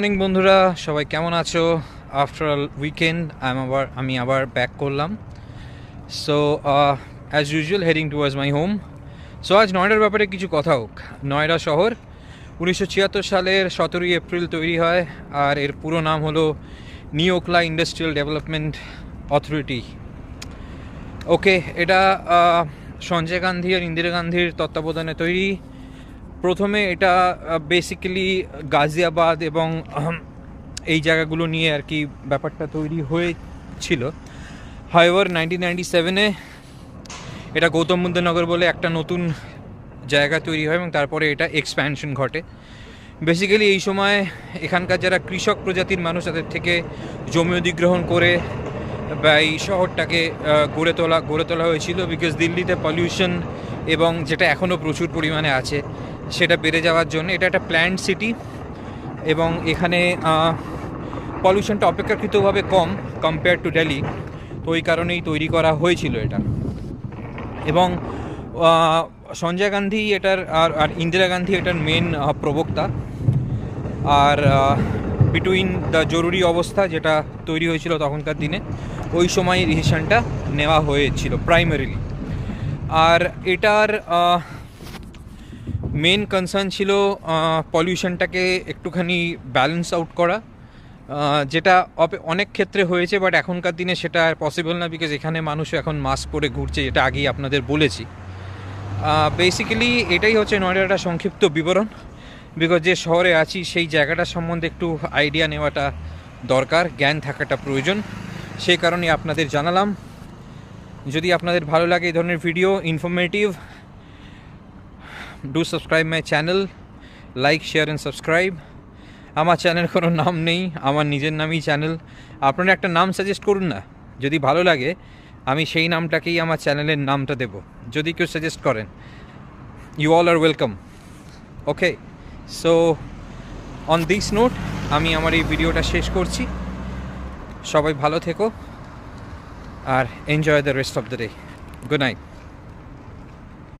Morning বন্ধুরা। সবাই কেমন আছো? আফটার উইকেন্ড আই এম আবার, আমি আবার ব্যাক করলাম। So as usual heading towards my home so আজ নয়ডার ব্যাপারে কিছু কথা হোক। নয়ডা শহর, উনিশশো ছিয়াত্তর সালের সতেরোই এপ্রিল তৈরি হয়, আর এর পুরো নাম হলো নিওকলা ইন্ডাস্ট্রিয়াল ডেভেলপমেন্ট অথরিটি। ওকে এটা সঞ্জয় গান্ধী আর ইন্দিরা গান্ধীর তত্ত্বাবধানে তৈরি। প্রথমে এটা বেসিক্যালি গাজিয়াবাদ এবং এই জায়গাগুলো নিয়ে আর কি ব্যাপারটা তৈরি হয়েছিল। হাইওয়ার নাইনটিন নাইনটি সেভেনে এটা গৌতম বুদ্ধনগর বলে একটা নতুন জায়গা তৈরি হয় এবং তারপরে এটা এক্সপ্যানশন ঘটে। বেসিক্যালি এই সময় এখানকার যারা কৃষক প্রজাতির মানুষ, তাদের থেকে জমি অধিগ্রহণ করে, বা এই শহরটাকে গড়ে তোলা গড়ে তোলা হয়েছিল বিকজ দিল্লিতে পলিউশন এবং যেটা এখনও প্রচুর পরিমাণে আছে। সেটা বেড়ে যাওয়ার জন্য। এটা একটা প্ল্যান্ট সিটি এবং এখানে পলিউশনটা অপেক্ষাকৃতভাবে কম কম্পেয়ার টু দিল্লি তো ওই কারণেই তৈরি করা হয়েছিল এটা। এবং সঞ্জয় গান্ধী এটার আর আর ইন্দিরা গান্ধী এটার মেন প্রবক্তা। আর বিটুইন দ্য জরুরি অবস্থা যেটা তৈরি হয়েছিল তখনকার দিনে, ওই সময় ডিসিশনটা নেওয়া হয়েছিল প্রাইমারিলি আর এটার মেন কনসার্ন ছিল পলিউশনটাকে একটুখানি ব্যালেন্স আউট করা যেটা অনেক ক্ষেত্রে হয়েছে বাট এখনকার দিনে সেটা পসিবল না বিকজ এখানে মানুষ এখন মাস্ক পরে ঘুরছে যেটা আগেই আপনাদের বলেছি। বেসিক্যালি এটাই হচ্ছে নয়ডার একটা সংক্ষিপ্ত বিবরণ বিকজ যে শহরে আছি, সেই জায়গাটা সম্বন্ধে একটু আইডিয়া নেওয়াটা দরকার, জ্ঞান থাকাটা প্রয়োজন। সেই কারণে আপনাদের জানালাম। যদি আপনাদের ভালো লাগে এই ধরনের video informative do subscribe my channel like share and subscribe আমার চ্যানেলের কোনো নাম নেই, আমার নিজের নামই চ্যানেল আপনারা একটা নাম সাজেস্ট করুন না, যদি ভালো লাগে, আমি সেই নামটাকেই আমার চ্যানেলের নামটা দেব, যদি কেউ সাজেস্ট করেন। You all are welcome okay so on this note আমি আমার এই ভিডিওটা শেষ করছি। সবাই ভালো থেকো, আর enjoy the rest of the day good night